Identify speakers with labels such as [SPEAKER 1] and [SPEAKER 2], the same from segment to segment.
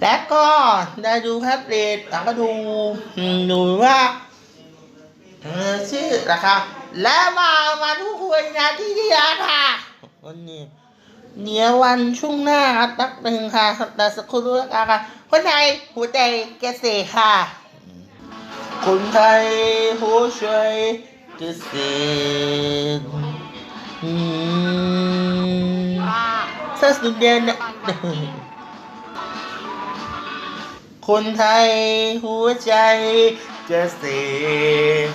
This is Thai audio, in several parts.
[SPEAKER 1] และก็ได้ดูแท็บเล็ตแล้วก็ดูอืมดูว่าเออชื่อนะครับและมามาทุกคนนะที่ที่รักค่ะวันนี้เดี๋ยววันช่วงหน้าครับนักหนึ่งค่ะแต่สักครู่แล้วกันค่ะคนไทยหัวใจเกษตรค่ะ คนไทยหัวใจเกษตรอืม
[SPEAKER 2] ว่า
[SPEAKER 1] ถ้าสุดเด่นเนี่ย คนไทยหัวใจเกษตร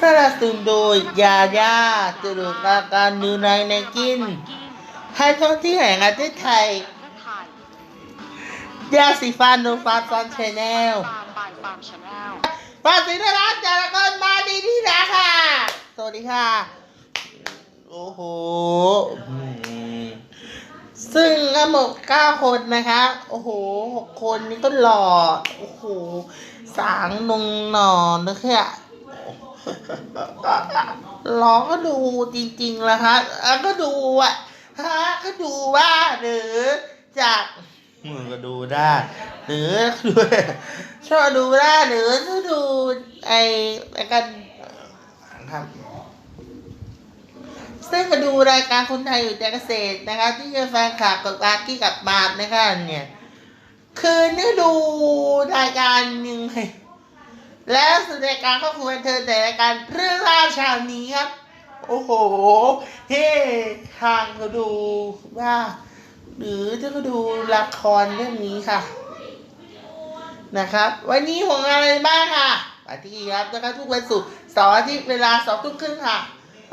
[SPEAKER 1] สนับสนุนโดยยายาจรุกอาการดูในในกินให้ท่องที่แห่งประเทศไทย
[SPEAKER 2] เทศไทย
[SPEAKER 1] ยาสีฟันโนฟาฟอนชแนล
[SPEAKER 2] ฟาร์มบายฟาร์มชาแนล
[SPEAKER 1] ฝากสินร้านจารกรมาดีที่นะค่ะ สวัสดีค่ะ โอ้โห ซึ่งทั้งหมดเก้าคนนะคะ โอ้โหหกคนนี้ก็หล่อ โอ้โห สางนงหนอนนะคะหล้อก็ดูจริงๆแล้วคะแล้วก็ดูอะฮะก็ดูว่าหรือจากมือก็ดูได้หรือดูชอบดูได้หรือชอบดูไอ้ไอ้กันครับ ซึ่งมาดูรายการคนไทยอยู่ใจเกษตรนะคะ ที่จะแฟนคลับกับอากี้กับบาทนะคะเนี่ยคือนี่ดูรายการหนึ่งแล้วสุดรายการก็คือเทิงแต่รายการเรื่องราวเช้านี้ครับ โอ้โห เฮ้ทางก็ดูว่า หรือถ้าก็ดูละครเรื่องนี้ค่ะ นะครับ วันนี้ของอะไรบ้างค่ะปาร์ตี้ครับนะครับทุกวันศุกร์เสาร์อาทิตย์เวลาสองทุ่มครึ่งค่ะ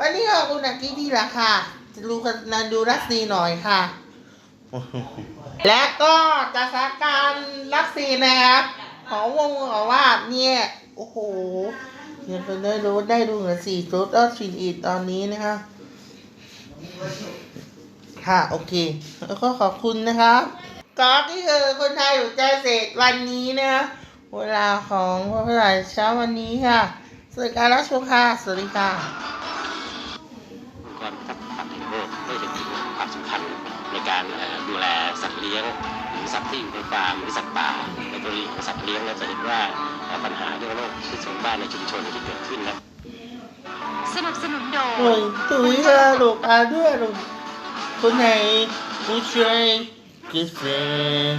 [SPEAKER 1] วันนี้ขอบคุณอากี้ที่ละค่ะ จะดูกันนันดูรักซีหน่อยค่ะ และก็จะสถานการณ์รักซีนะครับของวงบอกว่าเนี่ยโอ้โหยังเป็นได้รู้ได้ดูเหมือนสี่ชุดแล้วสี่อีตอนนี้นะคะค่ะ โอเค แล้วก็ขอบคุณนะครับก็ที่คือคนไทยอยู่ใจเสร็จวันนี้นะคะเวลาของพระราชเช้าวันนี้ค่ะสวัสดีการรับชมค่ะ สวัสดีค่ะ
[SPEAKER 3] สำคัญในการดูแลสัตว์เลี้ยงหรือสัตว์ที่อยู่ในฟาร์มหรือสัตว์ป่าในกรณีของสัตว์เลี้ยงเราจะเห็นว่าปัญหาเรื่องโรคที่สูงบ้านในชุมชนที่เกิดขึ้นนะ
[SPEAKER 2] สนับสนุนโด
[SPEAKER 1] โอ้
[SPEAKER 2] ย
[SPEAKER 1] ยตุ๋ยค่ะลูกอาด้วยลูกคนไหนผู้ช่วยกิเฟน